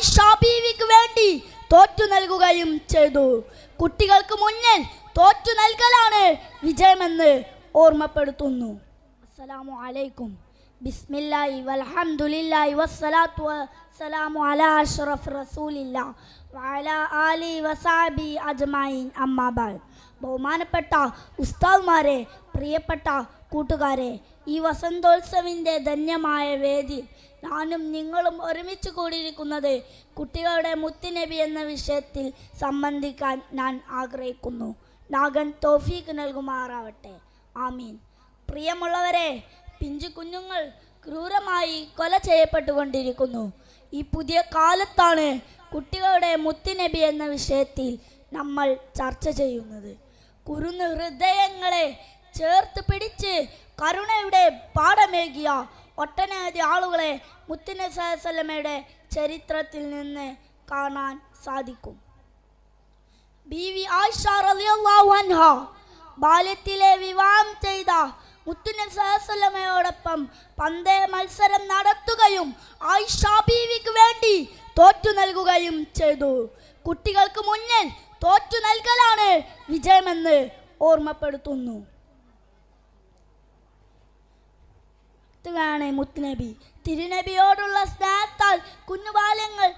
ആയിഷ ബീവിക്ക് വേണ്ടി തോറ്റു നൽകുകയും ചെയ്തു. കുട്ടികൾക്ക് മുന്നിൽ തോറ്റു നൽകലാണ് വിജയമെന്ന് ഓർമ്മപ്പെടുത്തുന്നു. അസ്സലാമു അലൈക്കും. ബിസ്മില്ലാഹി വൽഹംദുലില്ലാഹി വസ്സലാത്തു വസ്സലാമു അലാ അഷ്റഫ് റസൂലില്ല വഅലാ ആലി വസാബി അജ്മൈൻ അമ്മാബാൽ ബഹുമാനപ്പെട്ട ഉസ്താദ്മാരെ പ്രിയപ്പെട്ട കൂട്ടുകാരെ ഈ വസന്തോത്സവിന്റെ ധന്യമായ വേദി ഞാനും നിങ്ങളും ഒരുമിച്ച് കൂടിയിരിക്കുന്നത് കുട്ടികളുടെ മുത്തുനബി എന്ന വിഷയത്തിൽ സംബന്ധിക്കാൻ ഞാൻ ആഗ്രഹിക്കുന്നു. നാഗൻ തോഫീക്ക് നൽകുമാറാവട്ടെ. ആമീൻ. പ്രിയമുള്ളവരെ പിഞ്ചു കുഞ്ഞുങ്ങൾ ക്രൂരമായി കൊല ചെയ്യപ്പെട്ടുകൊണ്ടിരിക്കുന്നു. ഈ പുതിയ കാലത്താണ് കുട്ടികളുടെ മുത്തുനബി എന്ന വിഷയത്തിൽ നമ്മൾ ചർച്ച ചെയ്യുന്നത്. കുരുന്ന് ഹൃദയങ്ങളെ ചേർത്ത് പിടിച്ച് കരുണയുടെ പാഠമേകിയ ഒട്ടനവധി ആളുകളെ മുത്തുന ചരിത്രത്തിൽ നിന്ന് കാണാൻ സാധിക്കും. ബി വി ആയിഷ ബാല്യത്തിലെ വിവാഹം ചെയ്ത സഹസലമയോടൊപ്പം പന്തേ മത്സരം നടത്തുകയും ആയിഷ ബീവിക്ക് വേണ്ടി തോറ്റു നൽകുകയും ചെയ്തു. കുട്ടികൾക്ക് മുന്നിൽ തോറ്റു നൽകലാണ് വിജയമെന്ന് ഓർമ്മപ്പെടുത്തുന്നു. ാണ് മുത്തുനബി? തിരുനബിയോടുള്ള സ്നേഹത്താൽ കുഞ്ഞു ബാല്യങ്ങൾ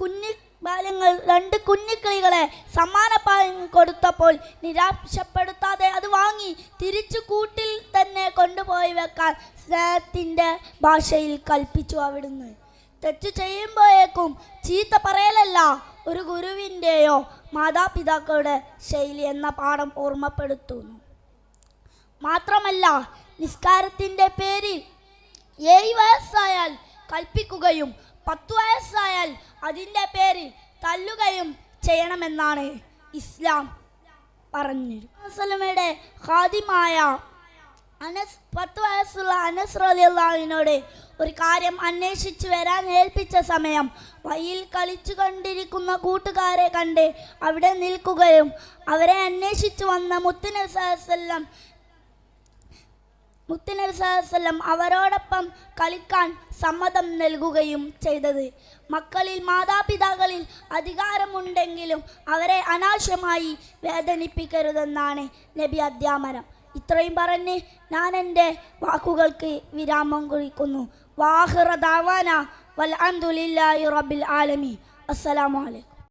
കുഞ്ഞു ബാല്യങ്ങൾ രണ്ട് കുഞ്ഞിക്കിളികളെ സമ്മാനപ്പായം കൊടുത്തപ്പോൾ നിരാശപ്പെടുത്താതെ അത് വാങ്ങി തിരിച്ചു കൂട്ടിൽ തന്നെ കൊണ്ടുപോയി വെക്കാൻ സ്നേഹത്തിന്റെ ഭാഷയിൽ കൽപ്പിച്ചു അവിടുന്ന്. തെറ്റ് ചെയ്യുമ്പോഴേക്കും ചീത്ത പറയലല്ല ഒരു ഗുരുവിന്റെയോ മാതാപിതാക്കളുടെ ശൈലി എന്ന പാഠം ഓർമ്മപ്പെടുത്തുന്നു. മാത്രമല്ല നിസ്കാരത്തിന്റെ പേരിൽ ഏഴ് വയസ്സായാൽ കൽപ്പിക്കുകയും പത്തു വയസ്സായാൽ അതിന്റെ പേരിൽ തല്ലുകയും ചെയ്യണമെന്നാണ് ഇസ്ലാം പറഞ്ഞിരുന്നത്. ഖാദിമായ അനസ് പത്ത് വയസ്സുള്ള അനസ് റലിയുള്ളവിനോട് ഒരു കാര്യം അന്വേഷിച്ചു വരാൻ ഏൽപ്പിച്ച സമയം വഴിയിൽ കളിച്ചു കൊണ്ടിരിക്കുന്ന കൂട്ടുകാരെ കണ്ട് അവിടെ നിൽക്കുകയും അവരെ അന്വേഷിച്ചു വന്ന മുത്തുനബി സല്ലം മുത്തുനബി സല്ലം അവരോടൊപ്പം കളിക്കാൻ സമ്മതം നൽകുകയും ചെയ്തത്. മക്കളിൽ മാതാപിതാക്കളിൽ അധികാരമുണ്ടെങ്കിലും അവരെ അനാവശ്യമായി വേദനിപ്പിക്കരുതെന്നാണ് നബി അധ്യാമനം ഇത്രയും പറഞ്ഞ് ഞാൻ എന്റെ വാക്കുകൾക്ക് വിരാമം കുറിക്കുന്നു. വാഹിറ ദാവാന വൽ അന്തുലില്ലാഹി റബ്ബിൽ ആലമി അസ്സലാമു അലൈക്കും.